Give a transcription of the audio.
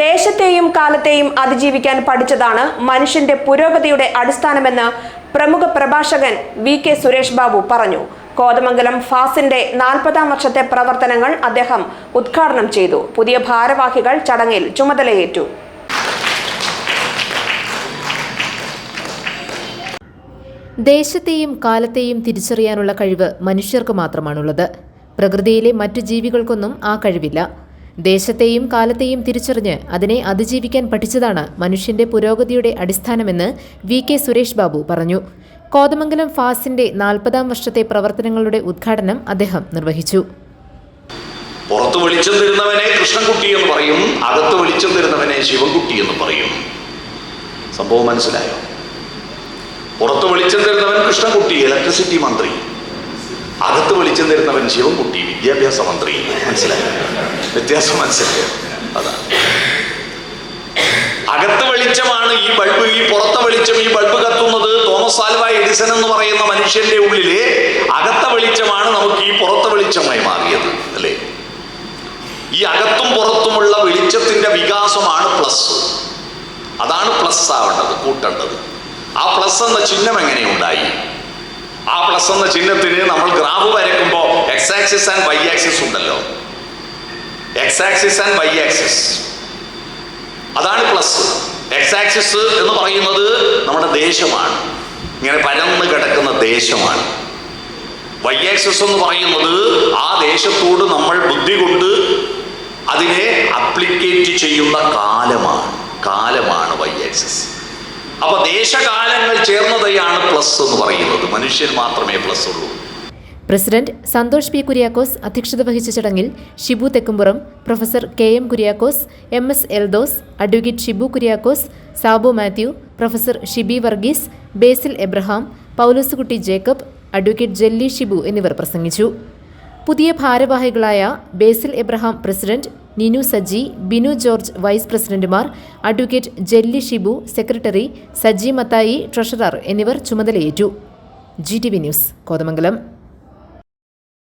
ദേശത്തെയും കാലത്തെയും അതിജീവിക്കാൻ പഠിച്ചതാണ് മനുഷ്യന്റെ പുരോഗതിയുടെ അടിസ്ഥാനമെന്ന് പ്രമുഖ പ്രഭാഷകൻ വി കെ സുരേഷ് ബാബു പറഞ്ഞു. കോതമംഗലം ഫാസിന്റെ നാൽപ്പതാം വർഷത്തെ പ്രവർത്തനങ്ങൾ അദ്ദേഹം ഉദ്ഘാടനം ചെയ്തു. പുതിയ ഭാരവാഹികൾ ചടങ്ങിൽ ചുമതലയേറ്റു. ദേശത്തെയും കാലത്തെയും തിരിച്ചറിയാനുള്ള കഴിവ് മനുഷ്യർക്ക് മാത്രമാണുള്ളത്. പ്രകൃതിയിലെ മറ്റു ജീവികൾക്കൊന്നും ആ കഴിവില്ല. ദേശത്തെയും കാലത്തെയും തിരിച്ചറിഞ്ഞ് അതിനെ അതിജീവിക്കാൻ പഠിച്ചതാണ് മനുഷ്യന്റെ പുരോഗതിയുടെ അടിസ്ഥാനമെന്ന് വി കെ സുരേഷ് ബാബു പറഞ്ഞു. കോതമംഗലം ഫാസിന്റെ നാൽപ്പതാം വർഷത്തെ പ്രവർത്തനങ്ങളുടെ ഉദ്ഘാടനം അദ്ദേഹം നിർവഹിച്ചു. പുറത്ത് വെളിച്ചം തരുന്നവനെ കൃഷ്ണൻകുട്ടി എന്ന് പറയും അകത്ത് വെളിച്ചം തരുന്നവനെ ശിവൻകുട്ടി എന്ന് പറയും. സംഭവം മനസ്സിലായോ? പുറത്ത് വെളിച്ചം തരുന്നവൻ കൃഷ്ണൻകുട്ടി ഇലക്ട്രിസിറ്റി മന്ത്രി. അകത്ത് വിളിച്ചു തരുന്നവൻ ശിവൻകുട്ടി വിദ്യാഭ്യാസ മന്ത്രി. മനസ്സിലായി? വ്യത്യാസം മനസ്സിലായോ? അതാണ് അകത്ത് വെളിച്ചമാണ് ഈ ബൾബ് ഈ പുറത്തെ വെളിച്ചം ഈ ബൾബ് കത്തുന്നത്. തോമസ് ആൽവ എഡിസൺ എന്ന് പറയുന്ന മനുഷ്യന്റെ ഉള്ളിലെ അകത്ത വെളിച്ചമാണ് നമുക്ക് ഈ പുറത്തെ വെളിച്ചമായി മാറിയത് അല്ലേ? ഈ അകത്തും പുറത്തുമുള്ള വെളിച്ചത്തിന്റെ വികാസമാണ് പ്ലസ് അതാണ് പ്ലസ് ആവേണ്ടത് കൂട്ടേണ്ടത്. ആ പ്ലസ് എന്ന ചിഹ്നം എങ്ങനെയുണ്ടായി? പ്ലസ് എന്ന ചിഹ്നത്തിന് നമ്മൾ ഗ്രാഫ് വരയ്ക്കുമ്പോൾ X axis and Y axis ഉണ്ടല്ലോ. X axis and Y axis അതാണ് പ്ലസ് എക്സ് ആക്സിസ് എന്ന് പറയുന്നത് നമ്മുടെ ദേശമാണ്. ഇങ്ങനെ പരന്ന് കിടക്കുന്ന ദേശമാണ്. വൈ ആക്സിസ് എന്ന് പറയുന്നത് ആ ദേശത്തോട് നമ്മൾ ബുദ്ധി കൊണ്ട് അതിനെ അപ്ലിക്കേറ്റ് ചെയ്യുന്ന കാലമാണ്. കാലമാണ് വൈ ആക്സിസ് അപ്പൊ ദേശകാലങ്ങൾ ചേർന്നതയാണ് പ്ലസ് എന്ന് പറയുന്നത്. മനുഷ്യൻ മാത്രമേ പ്ലസ് ഉള്ളൂ. പ്രസിഡന്റ് സന്തോഷ് പി കുര്യാക്കോസ് അധ്യക്ഷത വഹിച്ച ചടങ്ങിൽ Shibu Thekkumpuram professor K M Kuriakose M S Eldhose advocate Shibu Kuriakose Sabu Mathew professor Shibi Varghese Basil Abraham Pauloskutty Jacob advocate Jelly Shibu എന്നിവർ പ്രസംഗിച്ചു. പുതിയ ഭാരവാഹികളായ Basil Abraham president Ninu Saji Binu George vice പ്രസിഡന്റുമാർ advocate Jelly Shibu secretary Saji Mathai treasurer എന്നിവർ ചുമതലയേറ്റു. G T V news Kothamangalam.